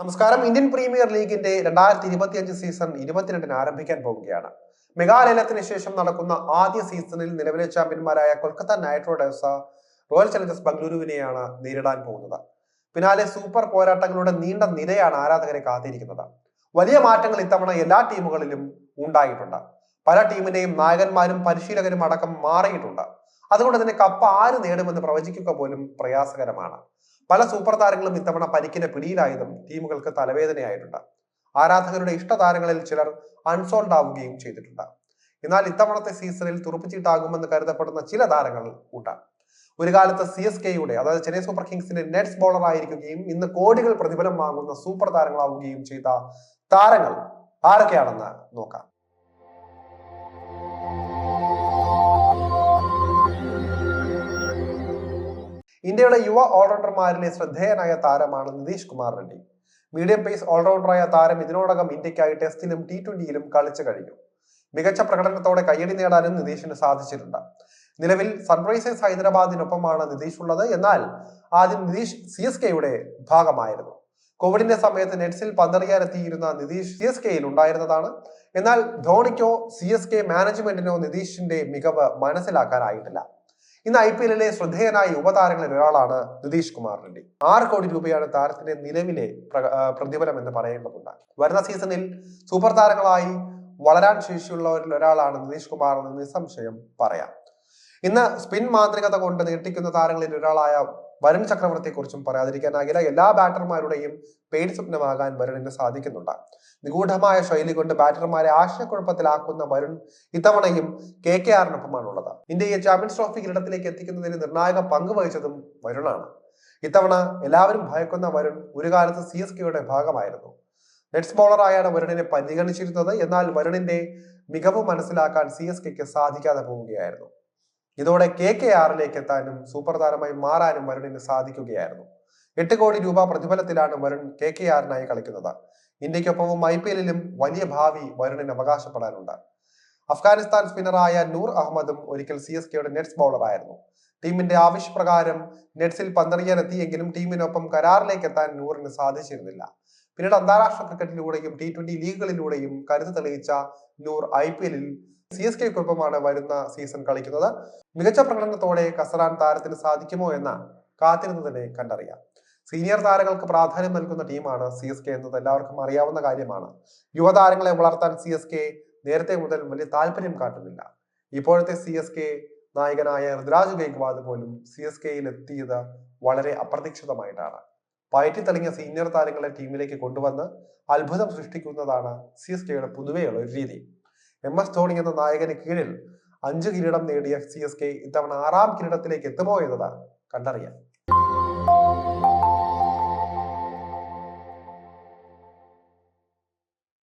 നമസ്കാരം. Indian premier ലീഗിന്റെ രണ്ടായിരത്തി ഇരുപത്തിയഞ്ച് സീസൺ ഇരുപത്തിരണ്ടിന് ആരംഭിക്കാൻ പോവുകയാണ്. മെഗാലയലത്തിന് ശേഷം നടക്കുന്ന ആദ്യ സീസണിൽ നിലവിലെ ചാമ്പ്യന്മാരായ Kolkata Knight Riders Royal Challengers ബംഗളൂരുവിനെയാണ് നേരിടാൻ പോകുന്നത്. പിന്നാലെ സൂപ്പർ പോരാട്ടങ്ങളുടെ നീണ്ട നിരയാണ് ആരാധകരെ കാത്തിരിക്കുന്നത്. വലിയ മാറ്റങ്ങൾ ഇത്തവണ എല്ലാ ടീമുകളിലും ഉണ്ടായിട്ടുണ്ട്. പല ടീമിന്റെയും നായകന്മാരും പരിശീലകരും അടക്കം മാറിയിട്ടുണ്ട്. അതുകൊണ്ട് തന്നെ കപ്പ് ആര് നേടുമെന്ന് പ്രവചിക്കുക പോലും പ്രയാസകരമാണ്. പല സൂപ്പർ താരങ്ങളും ഇത്തവണ പരിക്കിന്റെ പിടിയിലായതും ടീമുകൾക്ക് തലവേദനയായിട്ടുണ്ട്. ആരാധകരുടെ ഇഷ്ടതാരങ്ങളിൽ ചിലർ അൺസോൾഡ് ആവുകയും ചെയ്തിട്ടുണ്ട്. എന്നാൽ ഇത്തവണത്തെ സീസണിൽ തുറപ്പിച്ചിട്ടാകുമെന്ന് കരുതപ്പെടുന്ന ചില താരങ്ങൾ ഉണ്ട്. ഒരു കാലത്ത് സി എസ് കെയുടെ അതായത് ചെന്നൈ സൂപ്പർ കിങ്സിന്റെ നെറ്റ്സ് ബോളർ ആയിരിക്കുകയും ഇന്ന് കോടികൾ പ്രതിഫലം വാങ്ങുന്ന സൂപ്പർ താരങ്ങളാവുകയും ചെയ്ത താരങ്ങൾ ആരൊക്കെയാണെന്ന് നോക്കാം. ഇന്ത്യയുടെ യുവ ഓൾറൗണ്ടർമാരിലെ ശ്രദ്ധേയനായ താരമാണ് നിതീഷ് കുമാർ റെഡ്ഡി. മീഡിയം പേസ് ഓൾറൗണ്ടറായ താരം ഇതിനോടകം ഇന്ത്യക്കായി ടെസ്റ്റിലും ടി ട്വന്റിയിലും കളിച്ചു കഴിഞ്ഞു. മികച്ച പ്രകടനത്തോടെ കയ്യടി നേടാനും നിതീഷിന് സാധിച്ചിട്ടുണ്ട്. നിലവിൽ സൺറൈസേഴ്സ് ഹൈദരാബാദിനൊപ്പമാണ് നിതീഷ് ഉള്ളത് എന്നാൽ ആദ്യം നിതീഷ് സി എസ് കെയുടെ ഭാഗമായിരുന്നു. കോവിഡിന്റെ സമയത്ത് നെറ്റ്സിൽ പന്തറിയാനെത്തിയിരുന്ന നിതീഷ് സി എസ് കെയിൽ ഉണ്ടായിരുന്നതാണ്. എന്നാൽ ധോണിക്കോ സി എസ് കെ മാനേജ്മെന്റിനോ നിതീഷിന്റെ മികവ് മനസ്സിലാക്കാനായിട്ടില്ല. ഇന്ന് ഐ പി എല്ലിലെ ശ്രദ്ധേയനായ യുവതാരങ്ങളിൽ ഒരാളാണ് നിതീഷ് കുമാർ റെഡ്ഡി. ആറ് കോടി രൂപയാണ് താരത്തിന്റെ നിലവിലെ പ്രതിഫലം എന്ന് പറയേണ്ടതുണ്ട് വരുന്ന സീസണിൽ സൂപ്പർ താരങ്ങളായി വളരാൻ ശേഷിയുള്ളവരിൽ ഒരാളാണ് നിതീഷ് കുമാർ എന്ന് നിസ്സംശയം പറയാം. ഇന്ന് സ്പിൻ മാന്ത്രികത കൊണ്ട് നീട്ടിക്കുന്ന താരങ്ങളിൽ ഒരാളായ വരുൺ ചക്രവർത്തിയെ കുറിച്ചും പറയാതിരിക്കാനാകില്ല. എല്ലാ ബാറ്റർമാരുടെയും പേടി സ്വപ്നമാകാൻ വരുണിന് സാധിക്കുന്നുണ്ട്. നിഗൂഢമായ ശൈലി കൊണ്ട് ബാറ്റർമാരെ ആശയക്കുഴപ്പത്തിലാക്കുന്ന വരുൺ ഇത്തവണയും കെ കെ ആറിനൊപ്പമാണുള്ളത് ഇന്ത്യയെ ചാമ്പ്യൻസ് ട്രോഫി കിരീടത്തിലേക്ക് എത്തിക്കുന്നതിന് നിർണായക പങ്ക് വഹിച്ചതും വരുണാണ്. ഇത്തവണ എല്ലാവരും ഭയക്കുന്ന വരുൺ ഒരു കാലത്ത് സി എസ് കെയുടെ ഭാഗമായിരുന്നു. നെറ്റ്സ് ബോളറായാണ് വരുണിനെ പരിഗണിച്ചിരുന്നത്. എന്നാൽ വരുണിന്റെ മികവ് മനസ്സിലാക്കാൻ സി എസ് കെക്ക് സാധിക്കാതെ പോവുകയായിരുന്നു. ഇതോടെ കെ കെ ആറിലേക്ക് എത്താനും സൂപ്പർ താരമായി മാറാനും വരുണിന് സാധിക്കുകയായിരുന്നു. എട്ട് കോടി രൂപ പ്രതിഫലത്തിലാണ് വരുൺ കെ കെ ആറിനായി കളിക്കുന്നത്. ഇന്ത്യക്കൊപ്പവും ഐ പി എല്ലിലും വലിയ ഭാവി വരുണിന് അവകാശപ്പെടാനുണ്ട്. അഫ്ഗാനിസ്ഥാൻ സ്പിന്നറായ നൂർ അഹമ്മദും ഒരിക്കൽ സി എസ് കെയുടെ നെറ്റ്സ് ബൗളറായിരുന്നു. ടീമിന്റെ ആവശ്യപ്രകാരം നെറ്റ്സിൽ പന്തറിയാനെത്തിയെങ്കിലും ടീമിനൊപ്പം കരാറിലേക്ക് എത്താൻ നൂറിന് സാധിച്ചിരുന്നില്ല. പിന്നീട് അന്താരാഷ്ട്ര ക്രിക്കറ്റിലൂടെയും ടി ട്വന്റി ലീഗുകളിലൂടെയും കരുത്ത് തെളിയിച്ച നൂർ ഐ പി എല്ലിൽ സി എസ് കെക്കൊപ്പമാണ് വരുന്ന സീസൺ കളിക്കുന്നത്. മികച്ച പ്രകടനത്തോടെ കസറാൻ താരത്തിന് സാധിക്കുമോ എന്ന കാത്തിരുന്ന് തന്നെ കണ്ടറിയാം. സീനിയർ താരങ്ങൾക്ക് പ്രാധാന്യം നൽകുന്ന ടീമാണ് സി എസ് കെ എന്നത് എല്ലാവർക്കും അറിയാവുന്ന കാര്യമാണ്. യുവതാരങ്ങളെ വളർത്താൻ സി എസ് കെ നേരത്തെ മുതൽ വലിയ താല്പര്യം കാട്ടുന്നില്ല. ഇപ്പോഴത്തെ സി എസ് കെ നായകനായ ഋതുരാജ് ഗൈക്വാദ് പോലും സി എസ് കെയിൽ എത്തിയത് വളരെ അപ്രതീക്ഷിതമായിട്ടാണ്. പയറ്റി തെളിഞ്ഞ സീനിയർ താരങ്ങളെ ടീമിലേക്ക് കൊണ്ടുവന്ന് അത്ഭുതം സൃഷ്ടിക്കുന്നതാണ് സി എസ് കെയുടെ പൊതുവെയുള്ള ഒരു രീതി. എം എസ് ധോണി എന്ന നായകന് കീഴിൽ അഞ്ച് കിരീടം നേടിയ സി എസ് കെ ഇത്തവണ ആറാം കിരീടത്തിലേക്ക് എത്തുമോ എന്നത് കണ്ടറിയാം